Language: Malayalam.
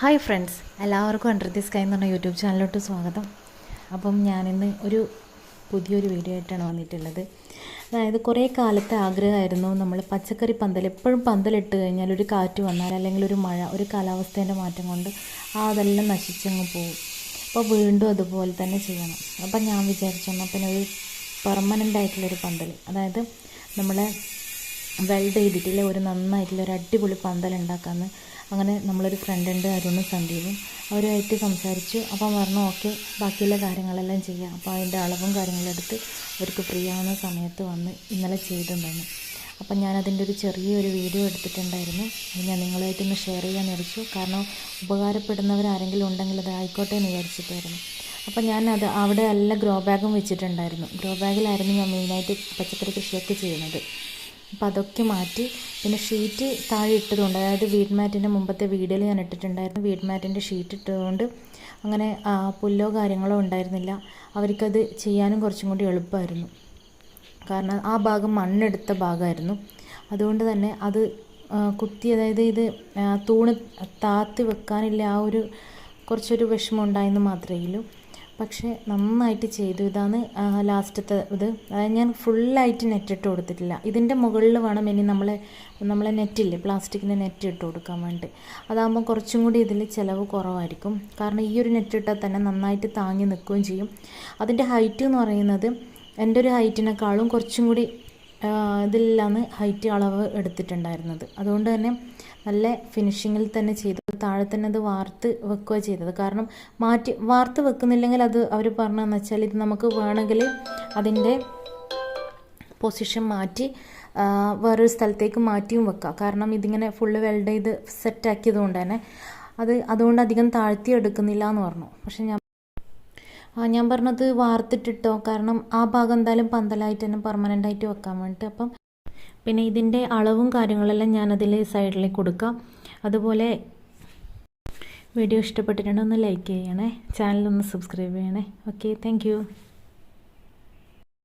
ഹായ് ഫ്രണ്ട്സ് എല്ലാവർക്കും അണ്ടർ ദി സ്കൈ എന്ന് പറഞ്ഞ യൂട്യൂബ് ചാനലിലോട്ട് സ്വാഗതം. അപ്പം ഞാനിന്ന് ഒരു പുതിയൊരു വീഡിയോ ആയിട്ടാണ് വന്നിട്ടുള്ളത്. അതായത് കുറേ കാലത്തെ ആഗ്രഹമായിരുന്നു നമ്മൾ പച്ചക്കറി പന്തൽ എപ്പോഴും പന്തലിട്ട് കഴിഞ്ഞാൽ ഒരു കാറ്റ് വന്നാൽ അല്ലെങ്കിൽ ഒരു മഴ ഒരു കാലാവസ്ഥേന്റെ മാറ്റം കൊണ്ട് ആ അതെല്ലാം നശിച്ചങ്ങ് പോകും. അപ്പോൾ വീണ്ടും അതുപോലെ തന്നെ ചെയ്യണം. അപ്പം ഞാൻ വിചാരിച്ചു എന്നാൽ പിന്നെ ഒരു പെർമനന്റ് ആയിട്ടുള്ളൊരു പന്തൽ അതായത് നമ്മളെ വെൽഡ് ചെയ്തിട്ടില്ല? ഒരു നന്നായിട്ടുള്ള ഒരു അടിപൊളി പന്തൽ ഉണ്ടാക്കാമെന്ന് അങ്ങനെ നമ്മളൊരു ഫ്രണ്ട് ഉണ്ട് അരുണും സന്ദീപും. അവരുമായിട്ട് സംസാരിച്ചു. അപ്പം പറഞ്ഞു ഓക്കെ ബാക്കിയുള്ള കാര്യങ്ങളെല്ലാം ചെയ്യാം. അപ്പോൾ അതിന്റെ അളവും കാര്യങ്ങളും എടുത്ത് അവർക്ക് ഫ്രീ ആവുന്ന സമയത്ത് വന്ന് ഇന്നലെ ചെയ്തിട്ടുണ്ടായിരുന്നു. അപ്പം ഞാനതിന്റെ ഒരു ചെറിയൊരു വീഡിയോ എടുത്തിട്ടുണ്ടായിരുന്നു. അത് ഞാൻ നിങ്ങളുമായിട്ടൊന്ന് ഷെയർ ചെയ്യാൻ വിചാരിച്ചു. കാരണം ഉപകാരപ്പെടുന്നവരാരെങ്കിലും ഉണ്ടെങ്കിൽ അത് ആയിക്കോട്ടെ എന്ന് വിചാരിച്ചിട്ടായിരുന്നു. അപ്പം ഞാൻ അത് അവിടെ എല്ലാ ഗ്രോ ബാഗും വെച്ചിട്ടുണ്ടായിരുന്നു. ഗ്രോ ബാഗിലായിരുന്നു ഞാൻ മെയിനായിട്ട് പച്ചക്കറി കൃഷിയൊക്കെ ചെയ്യുന്നത്. അപ്പം അതൊക്കെ മാറ്റി. പിന്നെ ഷീറ്റ് താഴെ ഇട്ടതുകൊണ്ട് അതായത് വീഡ് മാറ്റിന്റെ മുമ്പത്തെ വീഡിയോയിൽ ഞാൻ ഇട്ടിട്ടുണ്ടായിരുന്നു. വീഡ് മാറ്റിന്റെ ഷീറ്റ് ഇട്ടതുകൊണ്ട് അങ്ങനെ പുല്ലോ കാര്യങ്ങളോ ഉണ്ടായിരുന്നില്ല. അവർക്കത് ചെയ്യാനും കുറച്ചും കൂടി എളുപ്പമായിരുന്നു. കാരണം ആ ഭാഗം മണ്ണെടുത്ത ഭാഗമായിരുന്നു. അതുകൊണ്ട് തന്നെ അത് കുത്തി അതായത് ഇത് തൂണ് താത്തി വെക്കാനില്ല ആ ഒരു കുറച്ചൊരു വിഷമം ഉണ്ടായെന്ന് മാത്രമേ ഉള്ളൂ. പക്ഷേ നന്നായിട്ട് ചെയ്തു. ഇതാണ് ലാസ്റ്റത്തെ ഇത്. അതായത് ഞാൻ ഫുള്ളായിട്ട് നെറ്റ് ഇട്ട് കൊടുത്തിട്ടില്ല. ഇതിന്റെ മുകളിൽ വേണം ഇനി നമ്മളെ നമ്മളെ നെറ്റില്ലേ പ്ലാസ്റ്റിക്കിന്റെ നെറ്റ് ഇട്ട് കൊടുക്കാൻ വേണ്ടി. അതാകുമ്പോൾ കുറച്ചും കൂടി ഇതിൽ ചിലവ് കുറവായിരിക്കും. കാരണം ഈ ഒരു നെറ്റ് ഇട്ടാൽ തന്നെ നന്നായിട്ട് താങ്ങി നിൽക്കുകയും ചെയ്യും. അതിന്റെ ഹൈറ്റ് എന്ന് പറയുന്നത് എന്റെ ഒരു ഹൈറ്റിനേക്കാളും കുറച്ചും കൂടി ഇതിലാണ് ഹൈറ്റ് അളവ് എടുത്തിട്ടുണ്ടായിരുന്നത്. അതുകൊണ്ട് തന്നെ നല്ല ഫിനിഷിങ്ങിൽ തന്നെ ചെയ്തു താഴെ തന്നെ അത് വാർത്ത് വെക്കുക ചെയ്തത്. കാരണം മാറ്റി വാർത്ത് വെക്കുന്നില്ലെങ്കിൽ അത് അവർ പറഞ്ഞതെന്ന് വെച്ചാൽ ഇത് നമുക്ക് വേണമെങ്കിൽ അതിന്റെ പൊസിഷൻ മാറ്റി വേറൊരു സ്ഥലത്തേക്ക് മാറ്റിയും വെക്കുക കാരണം ഇതിങ്ങനെ ഫുള്ള് വെൽഡ് ചെയ്ത് സെറ്റാക്കിയത് കൊണ്ട് തന്നെ അത് അതുകൊണ്ട് അധികം താഴ്ത്തി എടുക്കുന്നില്ല എന്ന് പറഞ്ഞു. പക്ഷെ ഞാൻ ഞാൻ പറഞ്ഞത് വാർത്തിട്ടിട്ടോ കാരണം ആ ഭാഗം എന്തായാലും പന്തലായിട്ട് തന്നെ പെർമനന്റ് ആയിട്ട് വെക്കാൻ വേണ്ടിയിട്ട്. അപ്പം പിന്നെ ഇതിന്റെ അളവും കാര്യങ്ങളെല്ലാം ഞാനതിൽ സൈഡിലേക്ക് കൊടുക്കാം. അതുപോലെ വീഡിയോ ഇഷ്ടപ്പെട്ടിട്ടുണ്ടെങ്കിൽ ഒന്ന് ലൈക്ക് ചെയ്യണേ. ചാനലൊന്ന് സബ്സ്ക്രൈബ് ചെയ്യണേ. Okay thank